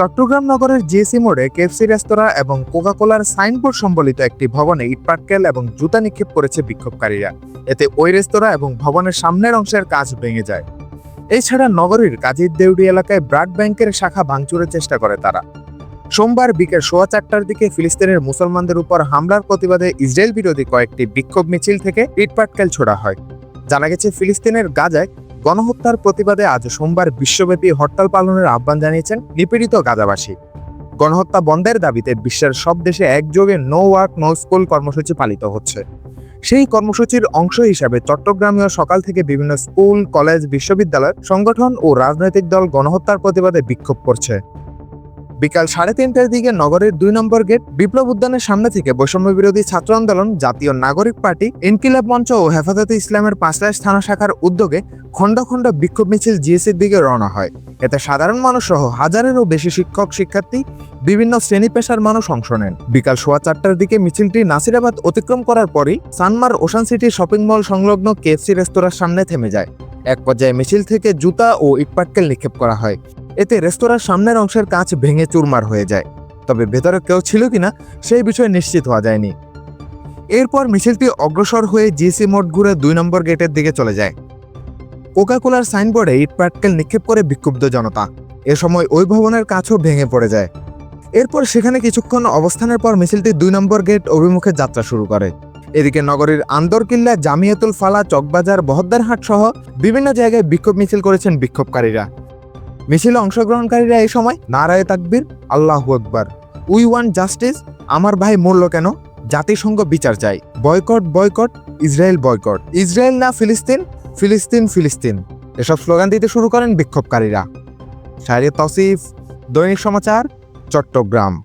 চট্টগ্রাম নগরের জিএসি মোড়ে কেএফসি রেস্তোরাঁ এবং কোকাকোলার সাইনবোর্ড সম্বলিত একটি ভবনে ইটপাটকেল এবং জুতা নিক্ষেপ করেছে বিক্ষোভকারীরা। এতে ওই রেস্তোরাঁ এবং ভবনের সামনের অংশের কাজ ভেঙে যায়। এছাড়া নগরীর কাজীর দেউড়ি এলাকায় ব্রাড ব্যাংকের শাখা ভাঙচুরের চেষ্টা করে তারা। সোমবার বিকেল সোয়া চারটার দিকে ফিলিস্তিনের মুসলমানদের উপর হামলার প্রতিবাদে ইসরায়েল বিরোধী কয়েকটি বিক্ষোভ মিছিল থেকে ইটপাটকেল ছোড়া হয়। জানা গেছে, ফিলিস্তিনের গাজায় গণহত্যার প্রতিবাদে আজ সোমবার বিশ্বব্যাপী হরতাল পালনের আহ্বান জানিয়েছেন নিপীড়িত গাজাবাসী। গণহত্যা বন্ধের দাবিতে বিশ্বের সব দেশে একযোগে নো ওয়ার্ক, নো স্কুল কর্মসূচি পালিত হচ্ছে। সেই কর্মসূচির অংশ হিসাবে চট্টগ্রামেও সকাল থেকে বিভিন্ন স্কুল, কলেজ, বিশ্ববিদ্যালয়, সংগঠন ও রাজনৈতিক দল গণহত্যার প্রতিবাদে বিক্ষোভ করছে। বিকাল সাড়ে তিনটার দিকে নগরের দুই নম্বর গেট বিপ্লব উদ্যানের সামনে থেকে বৈষম্য বিরোধী ছাত্র আন্দোলন, জাতীয় নাগরিক পার্টি, ইনকিলাব মঞ্চ ও হেফাজতে ইসলামের পাঁচলাশ থানা শাখার উদ্যোগে খণ্ড খণ্ড বিক্ষোভ মিছিল জিএসির দিকে রওনা হয়। এতে সাধারণ মানুষ সহ হাজারেরও বেশি শিক্ষক, শিক্ষার্থী, বিভিন্ন শ্রেণি পেশার মানুষ অংশ নেন। বিকাল সোয়া চারটার দিকে মিছিলটি নাসিরাবাদ অতিক্রম করার পরই Sanmar ocean city shopping mall সংলগ্ন কেএফসি রেস্তোরাঁর সামনে থেমে যায়। এক পর্যায়ে মিছিল থেকে জুতা ও ইটপাটকেল নিক্ষেপ করা হয়। এতে রেস্তোরাঁর সামনের অংশের কাঁচ ভেঙে চুরমার হয়ে যায়। তবে ভেতরে কেউ ছিল কিনা সেই বিষয়ে নিশ্চিত হওয়া যায়নি। এরপর মিছিলটি অগ্রসর হয়ে জিসি মোড় ঘুরে দুই নম্বর গেটের দিকে চলে যায়। কোকাকোলার সাইনবোর্ডে ইট ইটপাটকেল নিক্ষেপ করে বিক্ষুব্ধ জনতা। এ সময় ওই ভবনের কাছও ভেঙে পড়ে যায়। এরপর সেখানে কিছুক্ষণ অবস্থানের পর মিছিলটি দুই নম্বর গেট অভিমুখে যাত্রা শুরু করে। এদিকে নগরীর আন্দরকিল্লা, জামিয়াতুল ফালা, চকবাজার, বহদ্দারহাট সহ বিভিন্ন জায়গায় বিক্ষোভ মিছিল করেছেন বিক্ষোভকারীরা। মিছিলে অংশগ্রহণকারীরা এই সময় নারায় তাকবির, আল্লাহ আকবর। উই ওয়ান জাস্টিস, আমার ভাই মরল কেন? জাতিসংঘ বিচার চাই। Boycott boycott, Israel boycott. Israel না ফিলিস্তিন? ফিলিস্তিন ফিলিস্তিন। এসব স্লোগান দিতে শুরু করেন বিক্ষোভকারীরা। শাহরিয়া তসিফ দৈনিক সমাচার, চট্টগ্রাম।